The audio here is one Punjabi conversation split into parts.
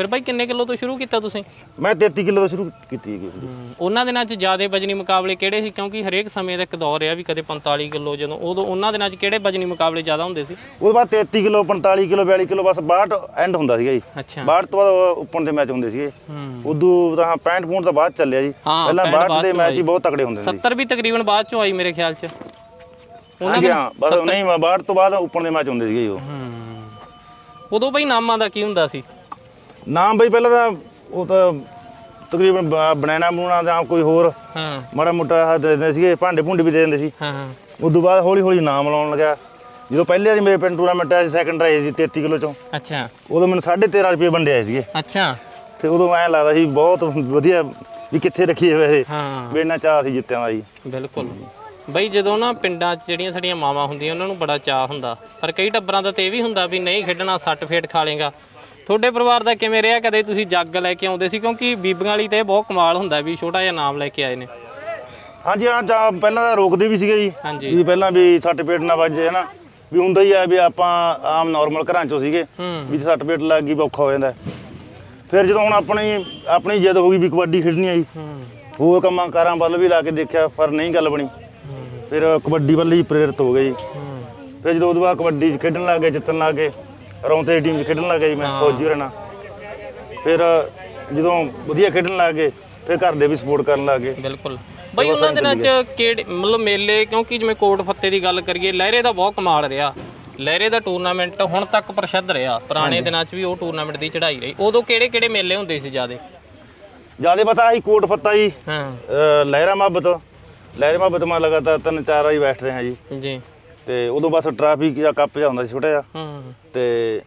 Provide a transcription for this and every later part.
ਫਿਰ ਬਾਈ ਕਿੰਨੇ ਕਿਲੋ ਤੋਂ ਸ਼ੁਰੂ ਕੀਤਾ ਤੁਸੀਂ? ਮੈਂ 33 ਕਿਲੋ ਤੋਂ ਸ਼ੁਰੂ ਕੀਤੀ ਹੈਗੀ ਉਹਨਾਂ ਦਿਨਾਂ 'ਚ ਜ਼ਿਆਦੇ ਵਜਨੀ ਮੁਕਾਬਲੇ ਕਿਹੜੇ ਸੀ? ਕਿਉਂਕਿ ਹਰੇਕ ਸਮੇਂ ਦਾ ਇੱਕ ਦੌਰ ਰਿਹਾ ਵੀ ਕਦੇ 45 ਕਿਲੋ ਜਦੋਂ ਉਦੋਂ ਉਹਨਾਂ ਦਿਨਾਂ 'ਚ ਕਿਹੜੇ ਵਜਨੀ ਮੁਕਾਬਲੇ ਜ਼ਿਆਦਾ ਹੁੰਦੇ ਸੀ? ਉਹਦੇ ਬਾਅਦ 33 ਕਿਲੋ 45 ਕਿਲੋ 42 ਕਿਲੋ ਬਸ 62 ਐਂਡ ਹੁੰਦਾ ਸੀਗਾ ਜੀ। ਅੱਛਾ। 62 ਤੋਂ ਬਾਅਦ ਉੱਪਰ ਦੇ ਮੈਚ ਹੁੰਦੇ ਸੀਗੇ। ਹੂੰ। ਉਦੋਂ ਤਾਂ 65 ਪੂੰਡ ਤੋਂ ਬਾਅਦ ਚੱਲਿਆ ਜੀ। ਹਾਂ, ਪਹਿਲਾਂ 65 62 ਦੇ ਮੈਚ ਹੀ ਬਹੁਤ ਤਕੜੇ ਹੁੰਦੇ ਸੀ। 70 ਵੀ ਤਕਰੀਬਨ ਬਾਅਦ 'ਚੋਂ ਆਈ ਮੇਰੇ ਖਿਆਲ 'ਚ। ਹਾਂਜੀ ਹਾਂ ਬਸ ਨਹੀਂ 62 ਤੋਂ ਬਾਅਦ ਉੱਪਰ ਦੇ ਮੈਚ ਹੁੰਦੇ ਸੀਗੇ ਜੀ ਉਹ। ਹੂੰ। ਉਦੋਂ ਬਈ ਨਾਮਾਂ ਦਾ ਕੀ ਹੁੰਦਾ ਸੀ? ਨਾਮ ਬਈ ਪਹਿਲਾਂ ਤਾਂ ਉਹ ਤਾਂ ਤਕਰੀਬਨ ਬ- ਬਨਾਨਾ ਬਨੂਣਾ ਜਾਂ ਕੋਈ ਹੋਰ ਹਾਂ। ਮਾੜਾ ਮੋਟਾ ਆਹ ਦੇ ਦਿੰਦੇ ਸੀਗੇ ਭਾਂਡੇ ਭੁੰਡੇ ਵੀ ਦੇ ਦਿੰਦੇ ਸੀ। ਹਾਂ ਹਾਂ। ਉਦੋਂ ਬਾਅਦ ਹੌਲੀ ਹੌਲੀ ਨਾਮ ਲਾਉਣ ਲੱਗਾ ਜਦੋਂ ਪਹਿਲੇ ਵਾਰੀ ਮੇਰੇ ਪਿੰਡ ਟੂਰਨਾਮੈਂਟ ਆਇਆ ਸੀ ਸੈਕੰਡ ਆਏ ਸੀ 33 ਕਿਲੋ ਚੋਂ। ਅੱਛਾ। ਉਦੋਂ ਮੈਨੂੰ 13.5 ਰੁਪਏ ਵੰਡੇ ਆਏ ਸੀਗੇ। ਅੱਛਾ। ਤੇ ਉਦੋਂ ਐਂ ਲੱਗਦਾ ਸੀ ਬਹੁਤ ਵਧੀਆ ਵੀ ਕਿੱਥੇ ਰੱਖੀਏ ਵੈਸੇ। ਹਾਂ। ਵੀ ਇੰਨਾ ਚਾਹ ਸੀ ਜਿੱਤਿਆਂ ਦਾ ਜੀ। ਬਿਲਕੁਲ। ਬਈ ਜਦੋਂ ਨਾ ਪਿੰਡਾਂ 'ਚ ਜਿਹੜੀਆਂ ਸਾਡੀਆਂ ਮਾਵਾਂ ਹੁੰਦੀਆਂ ਉਹਨਾਂ ਨੂੰ ਬੜਾ ਚਾਹ ਹੁੰਦਾ। ਪਰ ਕਈ ਟੱਬਰਾਂ ਦਾ ਤੇ ਇਹ ਵੀ ਹੁੰਦਾ ਵੀ ਨਹੀਂ ਖੇਡਣਾ ਸੱਟ ਫੇਟ ਖਾ ਲੇਗਾ ਤੁਹਾਡੇ ਪਰਿਵਾਰ ਦਾ ਕਿਵੇਂ ਰਿਹਾ? ਕਦੇ ਤੁਸੀਂ ਜੱਗ ਲੈ ਕੇ ਆਉਂਦੇ ਸੀ? ਕਿਉਂਕਿ ਬੀਬੀਆਂ ਵਾਲੀ ਤੇ ਇਹ ਬਹੁਤ ਕਮਾਲ ਹੁੰਦਾ ਵੀ ਛੋਟਾ ਜਿਹਾ ਨਾਮ ਲੈ ਕੇ ਆਏ ਨੇ। ਹਾਂਜੀ ਹਾਂ ਚਾਹ ਪਹਿਲਾਂ ਤਾਂ ਰੋਕਦੇ ਵੀ ਸੀਗੇ ਜੀ। ਹਾਂਜੀ। ਵੀ ਪਹਿਲਾਂ ਵੀ ਸੱਟ ਪੇਟ ਨਾ ਵੱਜੇ ਹਨਾ। ਵੀ ਹੁੰਦਾ ਹੀ ਆ ਵੀ ਆਪਾਂ ਆਮ ਨਾਰਮਲ ਘਰਾਂ ਚੋਂ ਸੀਗੇ। ਹੂੰ। ਵੀ ਸੱਟ ਪੇਟ ਲੱਗ ਗਈ ਵੀ ਔਖਾ ਹੋ ਜਾਂਦਾ। ਫਿਰ ਜਦੋਂ ਹੁਣ ਆਪਣੀ ਆਪਣੀ ਜਿੱਦ ਹੋ ਗਈ ਵੀ ਕਬੱਡੀ ਖੇਡਣੀ ਆ ਜੀ। ਹੂੰ। ਹੋਰ ਕੰਮਾਂ ਕਾਰਾਂ ਵੱਲ ਵੀ ਲਾ ਕੇ ਦੇਖਿਆ ਪਰ ਨਹੀਂ ਗੱਲ ਬਣੀ। ਫਿਰ ਕਬੱਡੀ ਵੱਲ ਹੀ ਪ੍ਰੇਰਿਤ ਹੋ ਗਏ ਜੀ। ਹੂੰ। ਫਿਰ ਜਦੋਂ ਉਹਦੇ ਬਾਅਦ ਕਬੱਡੀ 'ਚ ਖੇਡਣ ਲੱਗ ਗਏ ਜਿੱਤਣ ਲੱਗ ਗਏ ਰੌਂਤੇ ਦੀ ਟੀਮ 'ਚ ਖੇਡਣ ਲੱਗ ਜੀ ਮੈਂ ਫੌਜੀ ਰਹਿਣਾ ਫਿਰ ਜਦੋਂ ਵਧੀਆ ਖੇਡਣ ਲੱਗ ਗਏ ਫਿਰ ਘਰ ਦੇ ਵੀ ਸਪੋਰਟ ਕਰਨ ਲੱਗ ਗਏ। ਬਿਲਕੁਲ। ਬਈ ਉਹਨਾਂ ਦਿਨਾਂ 'ਚ ਕਿਹੜੇ ਮਤਲਬ ਮੇਲੇ ਕਿਉਂਕਿ ਜਿਵੇਂ ਕੋਟ ਫੱਤੇ ਦੀ ਗੱਲ ਕਰੀਏ ਲਹਿਰੇ ਦਾ ਬਹੁਤ ਕਮਾਲ ਰਿਹਾ। ਲਹਿਰੇ ਦਾ ਟੂਰਨਾਮੈਂਟ ਹੁਣ ਤੱਕ ਪ੍ਰਸਿੱਧ ਰਿਹਾ। ਪੁਰਾਣੇ ਦਿਨਾਂ 'ਚ ਵੀ ਉਹ ਟੂਰਨਾਮੈਂਟ ਦੀ ਚੜ੍ਹਾਈ ਰਹੀ। ਉਦੋਂ ਕਿਹੜੇ ਕਿਹੜੇ ਮੇਲੇ ਹੁੰਦੇ ਸੀ ਜਿਆਦੇ? ਜ਼ਿਆਦਾ ਪਤਾ ਆਹੀ ਕੋਟ ਫੱਤਾ ਜੀ ਹਾਂ। ਲਹਿਰਾ ਮੁਹੱਬਤ। ਲਹਿਰਾ ਮੁਹੱਬਤ ਮੈਂ ਲਗਾਤਾਰ ਤਿੰਨ ਚਾਰ ਵਾਰੀ ਬੈਠ ਰਹੇ ਹਾਂ ਜੀ। ਜੀ। ਤੇ ਉਦੋਂ ਬਸ ਟ੍ਰੈਫਿਕ ਜਾਂ ਕੱਪ ਜਿਹਾ ਹੁੰਦਾ ਸੀ ਛੋਟਾ ਜਿਹਾ। ਹੂੰ। ਤੇ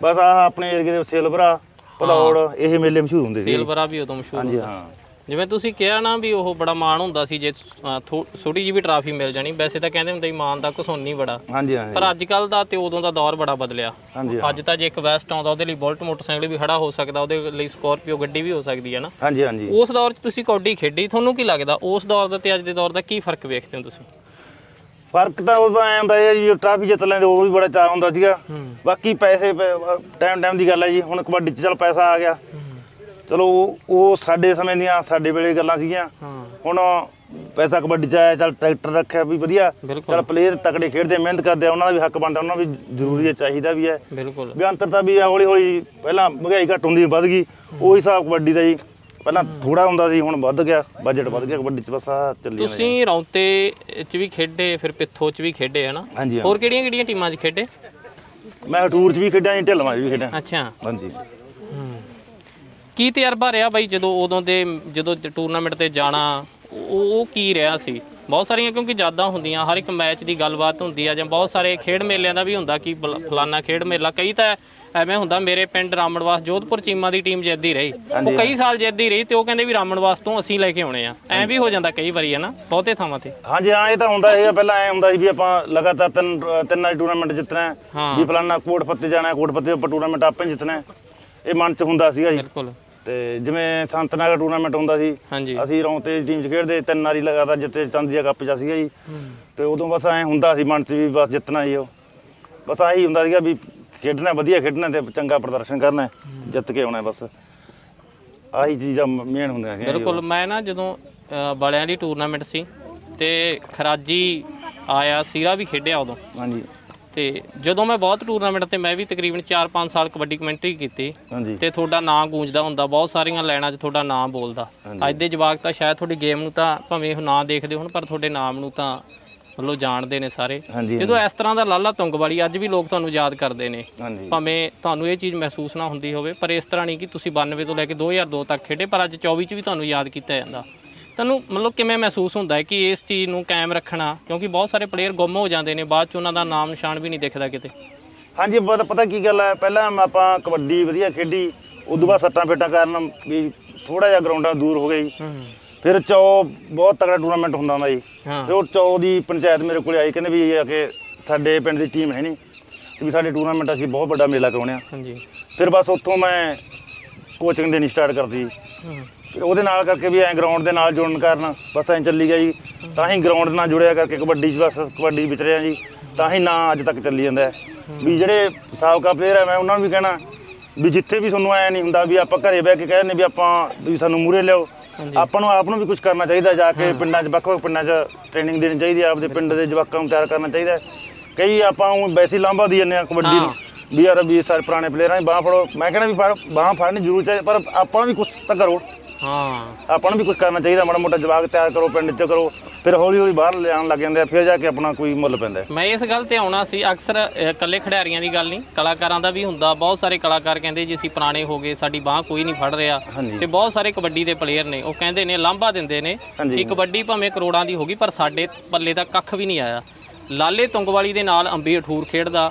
ਬਸ ਆਹ ਆਪਣੇ ਏਰੀਏ ਦੇ ਸਿਲਵਰਾ ਭਦੌੜ ਇਹ ਮੇਲੇ ਮਸ਼ਹੂਰ ਹੁੰਦੇ ਸੀ ਸੇਲਵਰਾ ਵੀ ਉਦੋਂ ਮਸ਼ਹੂਰ ਹਾਂਜੀ ਹਾਂ। ਜਿਵੇਂ ਤੁਸੀਂ ਕਿਹਾ ਨਾ ਵੀ ਉਹ ਬੜਾ ਮਾਣ ਹੁੰਦਾ ਸੀ ਜੇ ਛੋਟੀ ਜਿਹੀ ਵੀ ਟਰਾਫੀ ਮਿਲ ਜਾਣੀ। ਵੈਸੇ ਤਾਂ ਕਹਿੰਦੇ ਹੁੰਦੇ ਸੀ ਮਾਣ ਦਾ ਘਸੋਨੀ ਬੜਾ। ਹਾਂਜੀ ਹਾਂਜੀ। ਪਰ ਅੱਜ ਕੱਲ ਦਾ ਤੇ ਉਦੋਂ ਦਾ ਦੌਰ ਬੜਾ ਬਦਲਿਆ। ਹਾਂਜੀ ਅੱਜ ਤਾਂ ਜੇ ਇੱਕ ਵੈਸਟ ਆਉਂਦਾ ਉਹਦੇ ਲਈ ਬੁਲਟ ਮੋਟਰਸਾਈਕਲ ਵੀ ਖੜਾ ਹੋ ਸਕਦਾ ਉਹਦੇ ਲਈ ਸਕਾਰਪੀਓ ਗੱਡੀ ਵੀ ਹੋ ਸਕਦੀ ਹੈ ਨਾ। ਹਾਂਜੀ ਹਾਂਜੀ। ਉਸ ਦੌਰ 'ਚ ਤੁਸੀਂ ਕੌਡੀ ਖੇਡੀ ਤੁਹਾਨੂੰ ਕੀ ਲੱਗਦਾ? ਉਸ ਦੌਰ ਦਾ ਤੇ ਅੱਜ ਦੇ ਦੌਰ ਦਾ ਕੀ ਫ਼ਰਕ ਵੇਖਦੇ ਹੋ ਤੁਸੀਂ? ਫ਼ਰਕ ਤਾਂ ਉਦੋਂ ਐ ਹੁੰਦਾ ਹੈ ਜੀ ਟ੍ਰੈਫਿਕ ਜਿੱਤ ਲੈਂਦੇ ਉਹ ਵੀ ਬੜਾ ਚਾਹ ਹੁੰਦਾ ਸੀਗਾ। ਬਾਕੀ ਪੈਸੇ ਟਾਈਮ ਟਾਈਮ ਦੀ ਗੱਲ ਹੈ ਜੀ ਹੁਣ ਕਬੱਡੀ 'ਚ ਚਲ ਪੈਸਾ ਆ ਗਿਆ। ਚਲੋ ਉਹ- ਉਹ ਸਾਡੇ ਸਮੇਂ ਦੀਆਂ ਸਾਡੇ ਵੇਲੇ ਗੱਲਾਂ ਸੀਗੀਆਂ। ਹੁਣ ਪੈਸਾ ਕਬੱਡੀ 'ਚ ਆਇਆ ਚਲ ਟਰੈਕਟਰ ਰੱਖਿਆ ਵੀ ਵਧੀਆ। ਚਲ ਪਲੇਅਰ ਤਕੜੇ ਖੇਡਦੇ ਮਿਹਨਤ ਕਰਦੇ ਉਹਨਾਂ ਦਾ ਵੀ ਹੱਕ ਬਣਦਾ ਉਹਨਾਂ ਵੀ ਜ਼ਰੂਰੀ ਹੈ ਚਾਹੀਦਾ ਵੀ ਹੈ। ਬਿਲਕੁਲ। ਵੀ ਅੰਤਰ ਤਾਂ ਵੀ ਹੌਲੀ ਹੌਲੀ ਪਹਿਲਾਂ ਮਹਿੰਗਾਈ ਘੱਟ ਹੁੰਦੀ ਵੱਧ ਗਈ। ਉਹੀ ਹਿਸਾਬ ਕਬੱਡੀ ਦਾ ਜੀ। ਪਹਿਲਾਂ ਥੋੜਾ ਹੁੰਦਾ ਸੀ ਹੁਣ ਵੱਧ ਗਿਆ ਬਜਟ ਵੱਧ ਗਿਆ ਕਬੱਡੀ 'ਚ ਬਸ ਆ ਚੱਲੀ ਜਾਂਦਾ। ਤੁਸੀਂ ਰੌਂਤੇ 'ਚ ਵੀ ਖੇਡੇ ਫਿਰ ਪਿੱਥੋ 'ਚ ਵੀ ਖੇਡੇ ਹਨਾ? ਹਾਂਜੀ ਹਾਂ ਹੋਰ ਕਿਹੜੀਆਂ ਕਿਹੜੀਆਂ ਟੀਮਾਂ 'ਚ ਖੇਡੇ? ਮੈਂ ਹਟੂਰ 'ਚ ਵੀ ਖੇਡਿਆ ਜੀ ਢਿੱਲਵਾਂ 'ਚ ਵੀ ਖੇਡਿਆ। ਅੱਛਾ। ਹਾਂਜੀ। ਕੀ ਤਜਰਬਾ ਰਿਹਾ ਬਾਈ ਜਦੋਂ ਉਦੋਂ ਦੇ ਜਦੋਂ ਟੂਰਨਾਮੈਂਟ ਤੇ ਜਾਣਾ? ਉਹ ਉਹ ਕੀ ਰਿਹਾ ਸੀ? ਬਹੁਤ ਸਾਰੀਆਂ ਕਿਉਂਕਿ ਯਾਦਾਂ ਹੁੰਦੀਆਂ ਹਰ ਇੱਕ ਮੈਚ ਦੀ ਗੱਲਬਾਤ ਹੁੰਦੀ ਆ ਜਾਂ ਬਹੁਤ ਸਾਰੇ ਖੇਡ ਮੇਲਿਆਂ ਦਾ ਵੀ ਹੁੰਦਾ ਕਿ ਬਲ- ਫਲਾਨਾ ਖੇਡ ਮੇਲਾ। ਕਈ ਤਾਂ ਐਵੇਂ ਹੁੰਦਾ ਮੇਰੇ ਪਿੰਡ ਰਾਮਣਵਾਸ ਜੋਧਪੁਰ ਚੀਮਾ ਦੀ ਟੀਮ ਜਿੱਤਦੀ ਰਹੀ। ਉਹ ਕਈ ਸਾਲ ਜਿੱਤਦੀ ਰਹੀ ਤੇ ਉਹ ਕਹਿੰਦੇ ਵੀ ਰਾਮਣਵਾਸ ਤੋਂ ਅਸੀਂ ਲੈ ਕੇ ਆਉਣੇ ਆ। ਐਂ ਵੀ ਹੋ ਜਾਂਦਾ ਕਈ ਵਾਰੀ ਹੈ ਨਾ ਬਹੁਤੇ ਥਾਵਾਂ ਤੇ। ਹਾਂਜੀ ਹਾਂ ਇਹ ਤਾਂ ਹੁੰਦਾ ਹੈਗਾ ਪਹਿਲਾਂ ਐ ਹੁੰਦਾ ਸੀ ਵੀ ਆਪਾਂ ਲਗਾਤਾਰ ਤਿੰਨ ਤਿੰਨ ਵਾਰੀ ਟੂਰਨਾਮੈਂਟ ਜਿੱਤਣਾ ਵੀ ਫਲਾਨਾ ਕੋਟ ਜਾਣਾ ਕੋਟ ਫੱਤੇ ਆਪਾਂ ਟੂਰਨਾਮੈਂਟ ਆਪੇ ਜਿੱਤਣਾ। ਇਹ ਮਨ 'ਚ ਹੁੰਦਾ ਸੀਗਾ ਜੀ। ਬਿਲਕੁਲ। ਤੇ ਜਿਵੇਂ ਸੰਤਨਗਰ ਟੂਰਨਾਮੈਂਟ ਹੁੰਦਾ ਸੀ ਅਸੀਂ ਰੌਂਤੇ ਟੀਮ 'ਚ ਖੇਡਦੇ ਤਿੰਨ ਵਾਰੀ ਲਗਾਤਾਰ ਜਿੱਤੇ ਚਾਂਦੀ ਦਾ ਕੱਪ ਜਾ ਸੀਗਾ ਜੀ। ਤੇ ਉਦੋਂ ਬਸ ਐ ਹੁੰਦਾ ਸੀ ਮਨ 'ਚ ਵੀ ਬਸ ਜਿੱਤਣਾ ਹੀ ਉਹ। ਬਸ ਆਹੀ ਹੁੰਦਾ ਸੀਗਾ ਵੀ ਖੇਡਣਾ ਵਧੀਆ ਖੇਡਣਾ ਤੇ ਚੰਗਾ ਪ੍ਰਦਰਸ਼ਨ ਕਰਨਾ ਜਿੱਤ ਕੇ ਆਉਣਾ ਬਸ। ਆਹੀ ਚੀਜ਼ਾਂ ਮੇਨ ਹੁੰਦੀਆਂ ਸੀ ਬਿਲਕੁਲ ਮੈਂ ਨਾ ਜਦੋਂ ਅ, ਬਾਲਿਆਂ ਦੀ ਟੂਰਨਾਮੈਂਟ ਸੀ ਤੇ ਖਰਾਜੀ ਆਇਆ ਸੀਰਾ ਵੀ ਖੇਡਿਆ ਉਦੋਂ। ਹਾਂਜੀ। ਤੇ ਜਦੋਂ ਮੈਂ ਬਹੁਤ ਟੂਰਨਾਮੈਂਟ ਤੇ ਮੈਂ ਵੀ ਤਕਰੀਬਨ 4-5 ਸਾਲ ਕਬੱਡੀ ਕਮੈਂਟਰੀ ਕੀਤੀ ਤੇ ਤੁਹਾਡਾ ਨਾਮ ਗੂੰਜਦਾ ਹੁੰਦਾ ਬਹੁਤ ਸਾਰੀਆਂ ਲਾਈਨਾਂ 'ਚ ਤੁਹਾਡਾ ਨਾਮ ਬੋਲਦਾ। ਅੱਜ ਦੇ ਜਵਾਕ ਤਾਂ ਸ਼ਾਇਦ ਤੁਹਾਡੀ ਗੇਮ ਨੂੰ ਤਾਂ ਭਾਵੇਂ ਉਹ ਨਾ ਦੇਖਦੇ ਹੋਣ ਪਰ ਤੁਹਾਡੇ ਨਾਮ ਨੂੰ ਤਾਂ ਮਤਲਬ ਜਾਣਦੇ ਨੇ ਸਾਰੇ। ਹਾਂਜੀ ਜਦੋਂ ਇਸ ਤਰ੍ਹਾਂ ਦਾ ਲਾਲਾ ਤੁੰਗ ਵਾਲੀ ਅੱਜ ਵੀ ਲੋਕ ਤੁਹਾਨੂੰ ਯਾਦ ਕਰਦੇ ਨੇ। ਹਾਂਜੀ। ਭਾਵੇਂ ਤੁਹਾਨੂੰ ਇਹ ਚੀਜ਼ ਮਹਿਸੂਸ ਨਾ ਹੁੰਦੀ ਹੋਵੇ ਪਰ ਇਸ ਤਰ੍ਹਾਂ ਨਹੀਂ ਕਿ ਤੁਸੀਂ 92 ਤੋਂ ਲੈ ਕੇ 2002 ਤੱਕ ਖੇਡੇ ਪਰ ਅੱਜ 24 ਚ ਵੀ ਤੁਹਾਨੂੰ ਯਾਦ ਕੀਤਾ ਜਾਂਦਾ। ਤੁਹਾਨੂੰ ਮਤਲਬ ਕਿਵੇਂ ਮਹਿਸੂਸ ਹੁੰਦਾ ਹੈ ਕਿ ਇਸ ਚੀਜ਼ ਨੂੰ ਕਾਇਮ ਰੱਖਣਾ? ਕਿਉਂਕਿ ਬਹੁਤ ਸਾਰੇ ਪਲੇਅਰ ਗੁੰਮ ਹੋ ਜਾਂਦੇ ਨੇ ਬਾਅਦ ਚ ਉਹਨਾਂ ਦਾ ਨਾਮ ਨਿਸ਼ਾਨ ਵੀ ਨਹੀਂ ਦਿਖਦਾ ਕਿਤੇ। ਹਾਂਜੀ ਪਤਾ ਪਤਾ ਕੀ ਗੱਲ ਹੈ? ਪਹਿਲਾਂ ਆਪਾਂ ਕਬੱਡੀ ਵਧੀਆ ਖੇਡੀ ਉਦੋਂ ਬਾਅਦ ਸੱਟਾਂ ਫੇਟਾਂ ਕਾਰਨ ਵੀ ਥੋੜਾ ਜਿਹਾ ਗਰਾਊਂਡਾਂ ਦੂਰ ਹੋ ਗਈ ਹੂੰ। ਫਿਰ ਚੌ ਬਹੁਤ ਤਕੜਾ ਟੂਰਨਾਮੈਂਟ ਹੁੰਦਾ ਹੁੰਦਾ ਜੀ। ਹਾਂ। ਫਿਰ ਉਹ ਚੌ ਦੀ ਪੰਚਾਇਤ ਮੇਰੇ ਕੋਲੇ ਆਈ ਕਹਿੰਦੇ ਵੀ ਇਹ ਆ ਕਿ ਸਾਡੇ ਪਿੰਡ ਦੀ ਟੀਮ ਹੈ ਨਹੀਂ ਵੀ ਸਾਡੇ ਟੂਰਨਾਮੈਂਟ ਅਸੀਂ ਬਹੁਤ ਵੱਡਾ ਮੇਲਾ ਕਰਾਉਣੇ ਆ। ਹਾਂਜੀ। ਫਿਰ ਬਸ ਉੱਥੋਂ ਮੈਂ ਕੋਚਿੰਗ ਦੇਣੀ ਸਟਾਰਟ ਕਰਤੀ। ਹੂੰ। ਫਿਰ ਉਹਦੇ ਨਾਲ ਕਰਕੇ ਵੀ ਐਂ ਗਰਾਊਂਡ ਦੇ ਨਾਲ ਜੁੜਨ ਕਾਰਨ ਬਸ ਐਂ ਚੱਲੀ ਗਿਆ ਜੀ। ਤਾਂ ਹੀ ਗਰਾਊਂਡ ਨਾਲ ਜੁੜਿਆ ਕਰਕੇ ਕਬੱਡੀ 'ਚ ਬਸ ਕਬੱਡੀ ਵਿੱਚ ਰਿਹਾ ਜੀ। ਤਾਂ ਹੀ ਨਾਂ ਅੱਜ ਤੱਕ ਚੱਲੀ ਜਾਂਦਾ ਹੈ। ਵੀ ਜਿਹੜੇ ਸਾਬਕਾ ਪਲੇਅਰ ਹੈ ਮੈਂ ਉਹਨਾਂ ਨੂੰ ਵੀ ਕਹਿਣਾ ਵੀ ਜਿੱਥੇ ਵੀ ਤੁਹਾਨੂੰ ਐ ਨਹੀਂ ਹੁੰਦਾ ਵੀ ਆਪਾਂ ਘਰੇ ਬਹਿ ਕੇ ਕਹਿੰਦੇ ਵੀ ਆਪਾਂ ਵੀ ਸਾਨੂੰ ਮੂਰੇ ਹਾਂਜੀ। ਆਪਾਂ ਨੂੰ ਆਪ ਨੂੰ ਵੀ ਕੁਝ ਕਰਨਾ ਚਾਹੀਦਾ ਜਾ ਕੇ ਪਿੰਡਾਂ 'ਚ ਵੱਖ ਵੱਖ ਪਿੰਡਾਂ 'ਚ ਟ੍ਰੇਨਿੰਗ ਦੇਣੀ ਚਾਹੀਦੀ ਹੈ ਆਪਦੇ ਪਿੰਡ ਦੇ ਜਵਾਕਾਂ ਨੂੰ ਤਿਆਰ ਕਰਨਾ ਚਾਹੀਦਾ। ਹੈ। ਕਈ ਆਪਾਂ ਊਂ ਵੈਸੇ ਹੀ ਲਾਂਭਾ ਦੀ ਜੰਨੇ ਆ ਕਬੱਡੀ ਨੂੰ। ਵੀ ਯਾਰ ਵੀ ਸਾਰੇ ਪੁਰਾਣੇ ਪਲੇਅਰਾਂ ਦੀ ਬਾਹ ਫੜੋ। ਮੈਂ ਕਹਿੰਦਾ ਵੀ ਫੜ ਬਾਹ ਫੜਨੀ ਜ਼ਰੂਰ ਚਾਹੀਦੀ ਪਰ ਆਪਾਂ ਨੂੰ ਵੀ ਕੁਝ ਤਾਂ ਕਰੋ। ਹਾਂ। ਆਪਾਂ ਨੂੰ ਵੀ ਕੁਝ ਕਰਨਾ ਚਾਹੀਦਾ ਮਾੜਾ ਮੋਟਾ ਜਵਾਕ ਤਿਆਰ ਕਰੋ ਪਿੰਡ 'ਚ ਕਰੋ। ਫਿਰ ਹੌਲੀ ਹੌਲੀ ਬਾਹਰ ਲਿਆਉਣ ਲੱਗ ਜਾਂਦੇ ਆ ਫਿਰ ਜਾ ਕੇ ਆਪਣਾ ਕੋਈ ਮੁੱਲ ਪੈਂਦਾ ਹੈ। ਮੈਂ ਇਸ ਗੱਲ ਤੇ ਆਉਣਾ ਸੀ ਅਕਸਰ ਅ, ਇਕੱਲੇ ਖਿਡਾਰੀਆਂ ਦੀ ਗੱਲ ਨਹੀਂ ਕਲਾਕਾਰਾਂ ਦਾ ਵੀ ਹੁੰਦਾ ਬਹੁਤ ਸਾਰੇ ਕਲਾਕਾਰ ਕਹਿੰਦੇ ਜੀ ਅਸੀਂ ਪੁਰਾਣੇ ਹੋ ਗਏ ਸਾਡੀ ਬਾਹ ਕੋਈ ਨਹੀਂ ਫੜ ਰਿਹਾ ਹਾਂਜੀ। ਤੇ ਬਹੁਤ ਸਾਰੇ ਕਬੱਡੀ ਦੇ ਪਲੇਅਰ ਨੇ ਉਹ ਕਹਿੰਦੇ ਨੇ ਲਾਂਭਾ ਦਿੰਦੇ ਨੇ ਹਾਂਜੀ। ਕਿ ਕਬੱਡੀ ਭਾਵੇਂ ਕਰੋੜਾਂ ਦੀ ਹੋ ਗਈ ਪਰ ਸਾਡੇ ਪੱਲੇ ਦਾ ਕੱਖ ਵੀ ਨਹੀਂ ਆਇਆ ਲਾਲੇ ਤੁੰਗਵਾਲੀ ਦੇ ਨਾਲ ਅੰਬੀ ਅਠੂਰ ਖੇਡਦਾ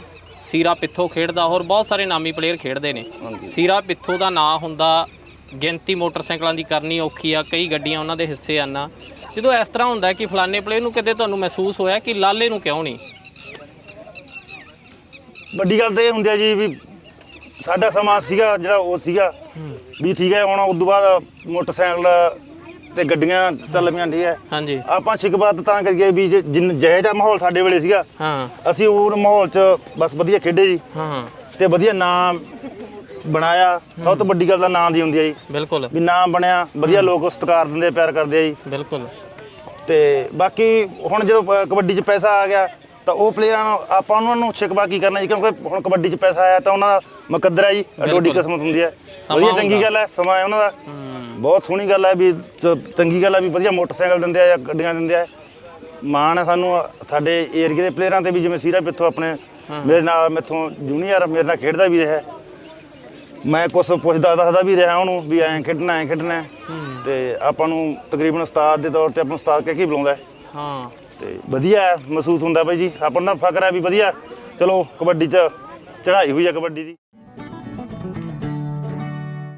ਸੀਰਾ ਪਿੱਥੋ ਖੇਡਦਾ ਹੋਰ ਬਹੁਤ ਸਾਰੇ ਨਾਮੀ ਪਲੇਅਰ ਖੇਡਦੇ ਨੇ ਹਾਂਜੀ ਸੀਰਾ ਪਿੱਥੋ ਦਾ ਨਾਂ ਹੁੰਦਾ ਗਿਣਤੀ ਮੋਟਰਸਾਈਕਲਾਂ ਦੀ ਕਰਨੀ ਔਖੀ ਆ ਕਈ ਗੱਡੀਆਂ ਉਹਨਾਂ ਦੇ ਹਿੱਸੇ ਆਨਾ ਜਦੋਂ ਇਸ ਤਰ੍ਹਾਂ ਹੁੰਦਾ ਕਿ ਫਲਾਣੇ ਪਲੇਅਰ ਨੂੰ ਕਦੇ ਤੁਹਾਨੂੰ ਮਹਿਸੂਸ ਹੋਇਆ ਕਿ ਲਾਲੇ ਨੂੰ ਕਿਉਂ ਨਹੀਂ? ਵੱਡੀ ਗੱਲ ਤਾਂ ਇਹ ਹੁੰਦੀ ਆ ਜੀ ਵੀ ਸਾਡਾ ਸਮਾਂ ਸੀਗਾ ਜਿਹੜਾ ਉਹ ਸੀਗਾ ਵੀ ਠੀਕ ਹੈ ਹੁਣ ਉਸ ਤੋਂ ਬਾਅਦ ਮੋਟਰਸਾਈਕਲ ਤੇ ਗੱਡੀਆਂ ਚੱਲ ਪਈਆਂ ਠੀਕ ਹੈ ਹਾਂਜੀ। ਆਪਾਂ ਸ਼ਿਕਬਾਤ ਤਾਂ ਕਰੀਏ ਵੀ ਜੇ ਜਿੰਨ ਜਿਹੋ ਮਾਹੌਲ ਸਾਡੇ ਵੇਲੇ ਸੀਗਾ ਹਾਂ। ਅਸੀਂ ਉਹ ਮਾਹੌਲ 'ਚ ਬਸ ਵਧੀਆ ਖੇਡੇ ਜੀ। ਹਾਂ ਤੇ ਵਧੀਆ ਨਾਮ ਬਣਾਇਆ। ਸਭ ਤੋਂ ਵੱਡੀ ਗੱਲ ਤਾਂ ਨਾਂ ਦੀ ਹੁੰਦੀ ਹੈ ਜੀ। ਬਿਲਕੁਲ। ਵੀ ਨਾਮ ਬਣਿਆ ਵਧੀਆ ਲੋਕ ਸਤਿਕਾਰ ਦਿੰਦੇ ਪਿਆਰ ਕਰਦੇ ਆ ਜੀ। ਬਿਲਕੁਲ। ਤੇ ਬਾਕੀ ਹੁਣ ਜਦੋਂ ਪ- ਕਬੱਡੀ 'ਚ ਪੈਸਾ ਆ ਗਿਆ ਤਾਂ ਉਹ ਪਲੇਅਰਾਂ ਨੂੰ ਆਪਾਂ ਉਹਨਾਂ ਨੂੰ ਸ਼ਿਕਵਾ ਕੀ ਕਰਨਾ ਜੀ ਕਿਉਂਕਿ ਹੁਣ ਕਬੱਡੀ 'ਚ ਪੈਸਾ ਆਇਆ ਤਾਂ ਉਹਨਾਂ ਦਾ ਮੁਕੱਦਰ ਹੈ ਜੀ ਅਡੋਡੀ ਕਿਸਮਤ ਹੁੰਦੀ ਹੈ। ਸਮਾਂ ਵਧੀਆ ਚੰਗੀ। ਗੱਲ ਹੈ ਸਮਾਂ ਹੈ ਉਹਨਾਂ ਦਾ। ਬਹੁਤ ਸੋਹਣੀ ਗੱਲ ਹੈ ਵੀ ਚ- ਚੰਗੀ ਗੱਲ ਹੈ ਵੀ ਵਧੀਆ ਮੋਟਰਸਾਈਕਲ ਦਿੰਦੇ ਆ ਜਾਂ ਗੱਡੀਆਂ ਦਿੰਦੇ ਆ। ਮਾਣ ਹੈ ਸਾਨੂੰ ਸਾਡੇ ਏਰੀਏ ਦੇ ਪਲੇਅਰਾਂ ਤੇ ਵੀ ਜਿਵੇਂ ਸੀਰਾ ਪਿੱਥੋਂ ਆਪਣੇ ਮੇਰੇ ਨਾਲ ਮੈਥੋਂ ਜੂਨੀਅਰ ਮੇਰੇ ਨਾਲ ਖੇਡਦਾ ਵੀ ਰਿਹਾ ਮੈਂ ਕੁਛ ਪੁੱਛਦਾ ਦੱਸਦਾ ਵੀ ਰਿਹਾ ਉਹਨੂੰ ਵੀ ਐਂ ਖੇਡਣਾ ਐਂ ਖੇਡਣਾ। ਹੈ। ਤੇ ਆਪਾਂ ਨੂੰ ਤਕਰੀਬਨ ਉਸਤਾਦ ਦੇ ਤੌਰ ਤੇ ਆਪਾਂ ਨੂੰ ਉਸਤਾਦ ਕਹਿ ਕੇ ਬੁਲਾਉਂਦਾ ਹੈ। ਹਾਂ। ਤੇ ਵਧੀਆ ਹੈ, ਮਹਿਸੂਸ ਹੁੰਦਾ ਬਾਈ ਜੀ। ਆਪਾਂ ਨੂੰ ਤਾਂ ਫਕਰ ਹੈ ਵੀ ਵਧੀਆ। ਚਲੋ ਕਬੱਡੀ 'ਚ ਚੜ੍ਹਾਈ ਹੋਈ ਹੈ ਕਬੱਡੀ ਦੀ।